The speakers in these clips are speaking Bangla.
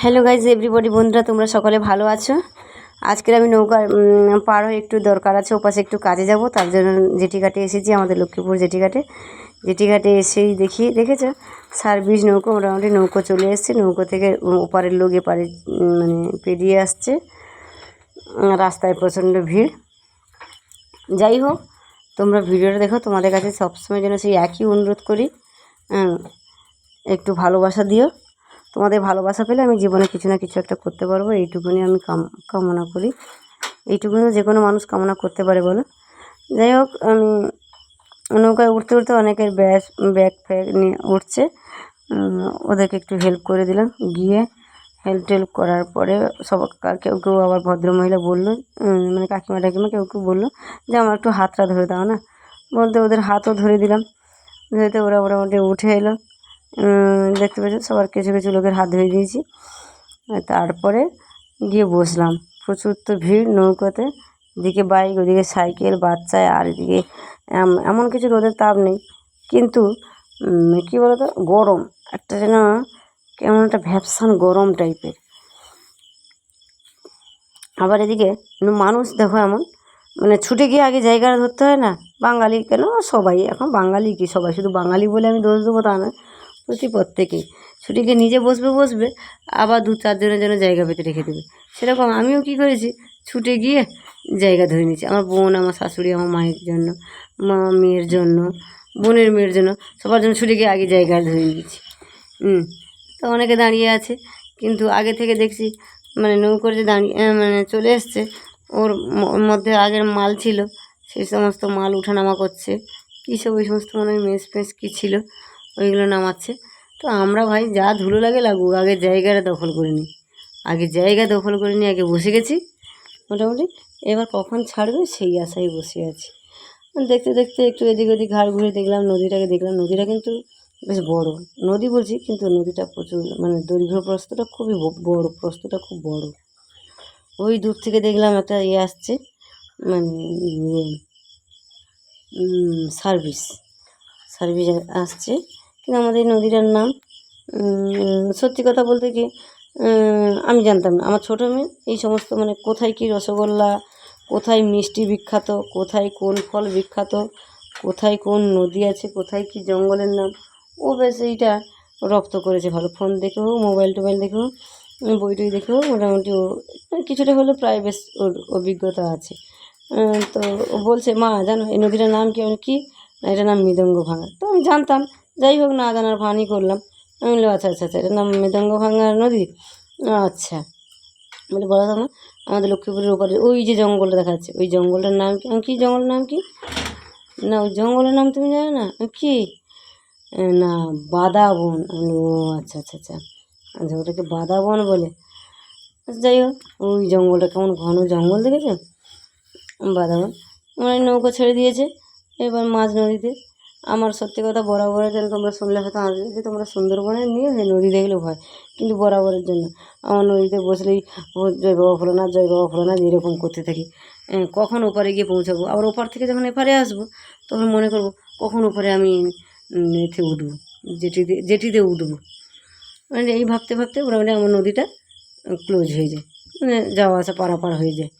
হ্যালো গাইজ এভরিবডি বন্ধুরা তোমরা সকলে ভালো আছো? আজকের আমি নৌকা উম, পার হয়ে একটু দরকার আছে ওপাশে একটু কাজে যাব তার জন্য জেটিঘাটে এসেছি আমাদের লক্ষ্মীপুর জেটিঘাটে জেটিঘাটে এসেই দেখি দেখেছ? সার্ভিস নৌকো মোটামুটি নৌকো চলে এসছে নৌকো থেকে ওপারের লোক এপারে মানে পেরিয়ে আসছে। রাস্তায় প্রচণ্ড ভিড়। যাই হোক তোমরা ভিডিওটা দেখো তোমাদের কাছে সবসময় যেন সেই একই অনুরোধ করি। একটু ভালোবাসা দিও। তোমাদের ভালোবাসা পেলে আমি জীবনে কিছু না কিছু একটা করতে পারব, এইটুকুনি আমি কাম, কামনা করি। এইটুকুনি যে কোনো মানুষ কামনা করতে পারে বলো। যাই হোক, আমি নৌকায় উঠতে উঠতে অনেকের ব্যাস, ব্যাগ ফ্যাগ নিয়ে উঠছে ওদেরকে একটু হেল্প করে দিলাম। গিয়ে হেল্প টেল্প করার পরে সব কেউ কেউ আবার ভদ্রমহিলা বলল মানে কাকিমা টাকিমা কেউ কেউ বলল যে, আমার একটু হাতটা ধরে দাও না। বলতে ওদের হাতও ধরে দিলাম। ধরেতে ওরা মোটামুটি উঠে এলো। দেখতে পাচ্ছ সবার কিছু কিছু লোকের হাত ধরে দিয়েছি। তারপরে গিয়ে বসলাম। প্রচুর তো ভিড় নৌকাতে, এদিকে বাইক, ওদিকে সাইকেল, বাচ্চায়, আর এদিকে এমন কিছু রোদের তাপ নেই। কিন্তু কী বলতো, গরম। একটা যেন কেমন একটা ভ্যাপসান গরম টাইপের। আবার এদিকে মানুষ দেখো এমন মানে ছুটে গিয়ে আগে জায়গাটা ধরতে হয় না? বাঙালি কেন? সবাই। এখন বাঙালি কি সবাই? শুধু বাঙালি বলে আমি দোষ দেবো তা নয়। প্রতি প্রত্যেকেই। ছুটে গিয়ে নিজে বসবে বসবে, আবার দু চারজনের জন্য জায়গা পেতে রেখে দেবে। সেরকম আমিও কী করেছি? ছুটে গিয়ে জায়গা ধরে নিয়েছি। আমার বোন, আমার শাশুড়ি, আমার মায়ের জন্য, মা মেয়ের জন্য, বোনের মেয়ের জন্য, সবার জন্য ছুটে গিয়ে আগে জায়গা ধরে নিয়েছি। হুম, তো অনেকে দাঁড়িয়ে আছে, কিন্তু আগে থেকে দেখছি মানে নৌকোর যে দাঁড়িয়ে মানে চলে এসছে, ওর মধ্যে আগের মাল ছিল, সেই সমস্ত মাল উঠানামা করছে। কী সব ওই সমস্ত মনে মেস ফেস কী ছিল? ওইগুলো নামাচ্ছে। তো আমরা ভাই যা ধুলো লাগে লাগুক, আগে জায়গাটা দখল করে নিই। আগে জায়গা দখল করে নিয়ে আগে বসে গেছি। মোটামুটি এবার কখন ছাড়বে সেই আশায় বসে আছি। দেখতে দেখতে একটু এদিক ওদিক ঘাড় ঘুরে দেখলাম, নদীটাকে দেখলাম। নদীটা কিন্তু বেশ বড়। নদী বলছি, কিন্তু নদীটা প্রচুর মানে দৈর্ঘ্য প্রস্তটা খুবই বড় প্রস্তটা খুব বড়। ওই দূর থেকে দেখলাম একটা ইয়ে আসছে মানে ইয়ে সার্ভিস। সার্ভিস আসছে। কিন্তু আমাদের নদীটার নাম সত্যি কথা বলতে কি আমি জানতাম না। আমার ছোটো মেয়ে, এই সমস্ত মানে কোথায় কী রসগোল্লা, কোথায় মিষ্টি বিখ্যাত, কোথায় কোন ফল বিখ্যাত, কোথায় কোন নদী আছে, কোথায় কী জঙ্গলের নাম, ও বেশ এইটা রপ্ত করেছে ভালো। ফোন দেখে হোক, মোবাইল টোবাইল দেখে হোক, বই টই দেখে হোক, মোটামুটি ও মানে কিছুটা হলেও প্রায় বেশ ওর অভিজ্ঞতা আছে। তো ও বলছে, মা, জানো, এই নদীটার নাম কি আমি কি? না এটার নাম মৃদঙ্গ ভাঙা তো আমি জানতাম যাই হোক না জানার ভানই করলাম। আমি বললাম আচ্ছা আচ্ছা আচ্ছা এটার নাম মৃদঙ্গ ভাঙার নদী? আচ্ছা। বলে বলা না আমাদের লক্ষ্মীপুরের ওপারে ওই যে জঙ্গলটা দেখা যাচ্ছে ওই জঙ্গলটার নাম কি আমি কি জঙ্গলের নাম কি? না ওই জঙ্গলের নাম তুমি জানো না? কি? না বাদাবন। ও আচ্ছা আচ্ছা আচ্ছা আচ্ছা ওটাকে বাদাবন বলে। আচ্ছা, যাই হোক ওই জঙ্গলটা কেমন ঘন জঙ্গল দেখেছ? বাদাবন। মানে নৌকা ছেড়ে দিয়েছে এবার মাঝ নদীতে। আমার সত্যি কথা বরাবরের জন্য তোমরা শুনলে হয়তো আসবে যে তোমরা সুন্দরবনের নিয়ে সেই নদী দেখলে ভয়, কিন্তু বরাবরের জন্য। আমার নদীতে বসলেই জয় বাবা ভোলানাথ, জয় বাবা ভোলানাথ, এরকম করতে থাকি। কখন ওপারে গিয়ে পৌঁছাবো? আবার ওপার থেকে যখন এপারে আসব, তখন মনে করব কখন ওপারে আমি এতে উঠবো, জেটিতে জেটিতে উঠবো। মানে এই ভাবতে ভাবতে ওরা মানে আমার নদীটা ক্লোজ হয়ে যায়। মানে যাওয়া আসা পারাপার হয়ে যায়।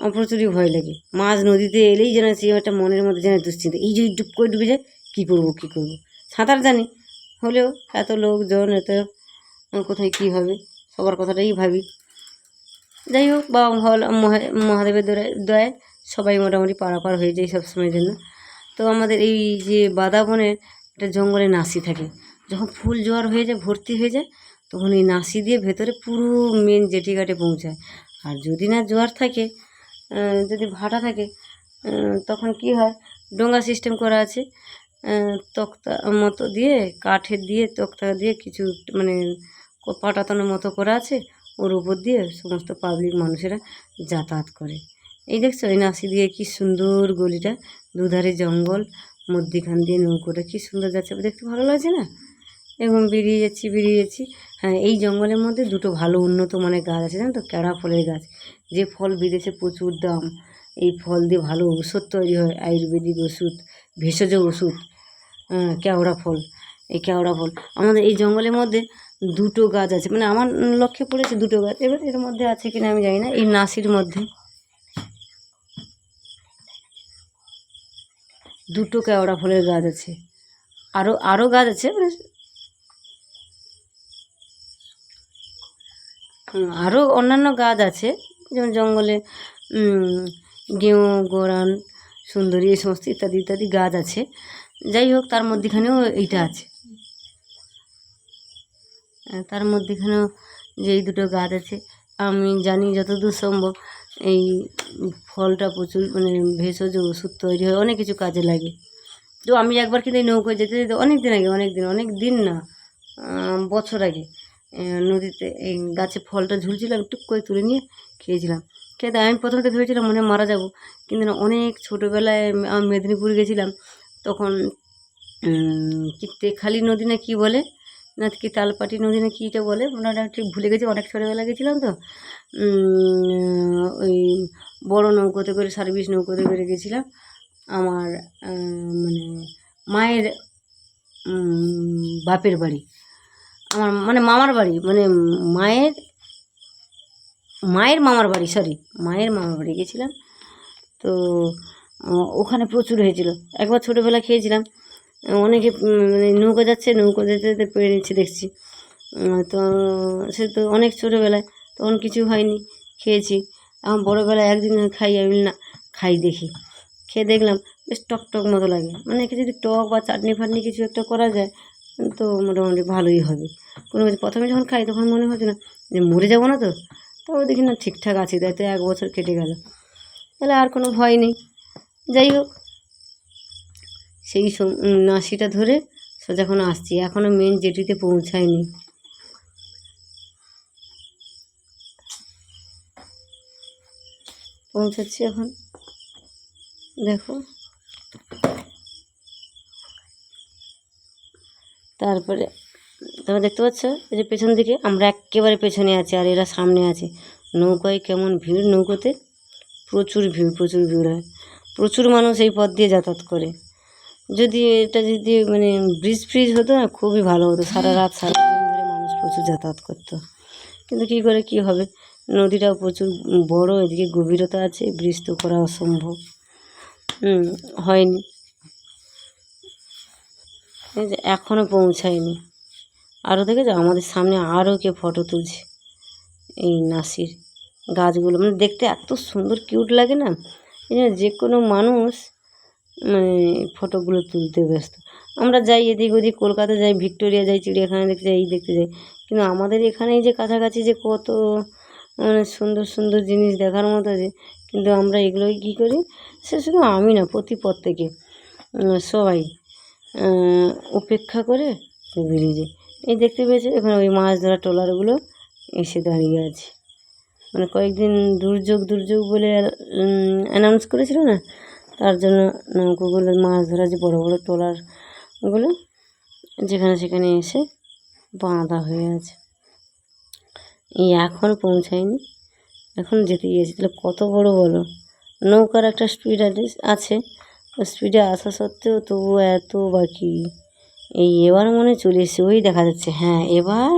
আমার প্রচুরই ভয় লাগে। মাছ নদীতে এলেই যেন সে একটা মনের মধ্যে যেন দুশ্চিন্তা। এই যদি ডুব করে ডুবে যায়, কী করব কী করব? সাঁতার জানি, হলেও এত লোকজন, এত কোথায় কী হবে, সবার কথাটাই ভাবি। যাই হোক বা হল মহা- মহাদেবের দয়ায় সবাই মোটামুটি পারাপার হয়ে যায় সব সময়ের জন্য। তো আমাদের এই যে বাদাবনের একটা জঙ্গলে নাসি থাকে। যখন ফুল জোয়ার হয়ে যায়, ভর্তি হয়ে যায়, তখন এই নাসি দিয়ে ভেতরে পুরো মেন জেটিঘাটে পৌঁছায়। আর যদি না জোয়ার থাকে যদি ভাটা থাকে তখন কি হয়? ডোঙ্গা সিস্টেম করা আছে। তক্তা মতো দিয়ে, কাঠের দিয়ে, তক্তা দিয়ে কিছু মানে পাটাতনের মতো করা আছে। ওর উপর দিয়ে সমস্ত পাবলিক মানুষেরা যাতায়াত করে। এই দেখছ ওই নাসি দিয়ে কি সুন্দর গলিটা। দুধারে জঙ্গল, মধ্যিখান দিয়ে নৌকোটা কি সুন্দর যাচ্ছে। দেখতে ভালো লাগছে না? এবং বেরিয়ে যাচ্ছি বেরিয়ে যাচ্ছি। হ্যাঁ এই জঙ্গলের মধ্যে দুটো ভালো উন্নত মানের গাছ আছে জানো তো? ক্যাড়া ফলের গাছ। যে ফল বিদেশে প্রচুর দাম এই ফল দিয়ে ভালো ওষুধ তৈরি হয় আয়ুর্বেদিক ওষুধ ভেষজ ওষুধ হ্যাঁ, কেওড়া ফল এই কেওড়া ফল। আমাদের এই জঙ্গলের মধ্যে দুটো গাছ আছে মানে আমার লক্ষ্যে পড়েছে দুটো গাছ। এবার এর মধ্যে আছে কিনা আমি জানি না এই নাসির মধ্যে। দুটো কেওড়া ফলের গাছ আছে। আরও আরও গাছ আছে মানে আরও অন্যান্য গাছ আছে, যেমন জঙ্গলে গেঁয়ু গোরান, সুন্দরী, এই সমস্ত ইত্যাদি ইত্যাদি গাছ আছে। যাই হোক, তার মধ্যেখানেও এইটা আছে। তার মধ্যেখানেও যে এই দুটো গাছ আছে, আমি জানি যতদূর সম্ভব এই ফলটা প্রচুর মানে ভেষজ ওষুধ তৈরি হয়, অনেক কিছু কাজে লাগে। তো আমি একবার কিন্তু এই নৌকোয় যেতে যেতে অনেক দিন আগে অনেক দিন অনেক দিন না বছর আগে নদীতে এই গাছে ফলটা ঝুলছিলাম টুক করে তুলে নিয়ে খেয়েছিলাম। খেতে আমি প্রথমে তো ভেবেছিলাম মনে মারা যাব, কিন্তু না, অনেক ছোটোবেলায় আমি মেদিনীপুর গেছিলাম, তখন কি তেখালি নদী না কি বলে? না, কি তালপাটি নদী না কীটা বলে? ওনারা ঠিক ভুলে গেছি, অনেক ছোটোবেলা গেছিলাম তো। ওই বড় নৌকোতে করে, সার্ভিস নৌকোতে করে গেছিলাম। আমার মানে মায়ের বাপের বাড়ি। আমার মানে মামার বাড়ি মানে মায়ের মায়ের মামার বাড়ি সরি মায়ের মামার বাড়ি গেছিলাম। তো ওখানে প্রচুর হয়েছিল। একবার ছোটোবেলা খেয়েছিলাম। অনেকে মানে নৌকো যাচ্ছে, নৌকো যেতে যেতে পেরে নিচ্ছে, দেখছি। তো, সে তো অনেক ছোটোবেলায়, তখন কিছু হয়নি, খেয়েছি। এখন বড়োবেলায় একদিন খাই, আমি না, খাই দেখি। খেয়ে দেখলাম, বেশ টক টক মতো লাগে। মানে যদি টক বা চাটনি ফাটনি কিছু একটা করা যায় তো মোটামুটি ভালোই হবে। কোনো প্রথমে যখন খাই তখন মনে হচ্ছে না যে মরে যাব না তো? তবে দেখি না ঠিকঠাক আছে, তাই তো এক বছর কেটে গেল। তাহলে আর কোনো ভয় নেই। যাই হোক, সেই নাসিটা ধরে সোজা এখন আসছি। এখনও মেন জেটিতে পৌঁছায়নি। পৌঁছাচ্ছি এখন। দেখো। তারপরে, তোমরা দেখতে পাচ্ছ? এই যে পেছন দিকে আমরা একেবারে পেছনে আছি আর এরা সামনে আছে। নৌকায় কেমন ভিড়, নৌকোতে প্রচুর ভিড় প্রচুর ভিড় হয়। প্রচুর মানুষ এই পথ দিয়ে যাতায়াত করে। যদি এটা যদি মানে ব্রিজ ফ্রিজ হতো না, খুবই ভালো হতো। সারা রাত, সারা দিন ধরে মানুষ প্রচুর যাতায়াত করতো। কিন্তু কী করে, কী হবে? নদীটাও প্রচুর বড়, এদিকে গভীরতা আছে ব্রিজ তো করা অসম্ভব। হয়নি। এই যে এখনও পৌঁছায়নি। আরও দেখেছ আমাদের সামনে আরও কে ফটো তুলছে, এই নাসির গাছগুলো। মানে দেখতে এত সুন্দর কিউট লাগে না? এই যে কোনো মানুষ মানে ফটোগুলো তুলতে ব্যস্ত। আমরা যাই এদিক ওদিক, কলকাতা যাই, ভিক্টোরিয়া যাই, চিড়িয়াখানা দেখতে যাই, এই দেখতে যাই। কিন্তু আমাদের এখানেই যে কাছাকাছি যে কত মানে সুন্দর সুন্দর জিনিস দেখার মতো আছে, কিন্তু আমরা এগুলোই কী করি? সে শুধু আমি না, প্রতি প্রত্যেকে সবাই। উপেক্ষা করে যায়। এই দেখতে পেয়েছে, এখানে ওই মাছ ধরা ট্রলারগুলো এসে দাঁড়িয়ে আছে। মানে কয়েকদিন দুর্যোগ দুর্যোগ বলে অ্যানাউন্স করেছিল না? তার জন্য নৌকোগুলো, মাছ ধরা যে বড়ো বড়ো ট্রলারগুলো, যেখানে সেখানে এসে বাঁধা হয়ে আছে। এই এখন পৌঁছায়নি। এখন যেতে গিয়েছে। তাহলে কত বড় বলো? নৌকার একটা স্পিড আছে। স্পিডে আসা সত্ত্বেও তবুও এত বাকি। এই এবার মনে চলে এসেছে, ওই দেখা যাচ্ছে। হ্যাঁ এবার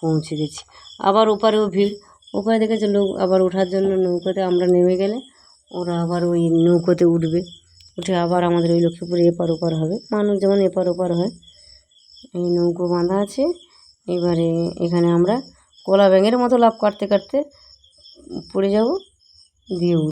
পৌঁছে গেছি। আবার ওপারেও ভিড়। ওপারে দেখেছে লোক, আবার ওঠার জন্য নৌকোতে আমরা নেমে গেলে ওরা আবার ওই নৌকোতে উঠবে। উঠে আবার আমাদের ওই লক্ষ্মীপুরে এপার ওপার হবে। মানুষ যেমন এপার ওপার হয়। এই নৌকো বাঁধা আছে। এবারে এখানে আমরা কলা ব্যাঙের মতো লাভ কাটতে কাটতে পড়ে যাব, দিয়ে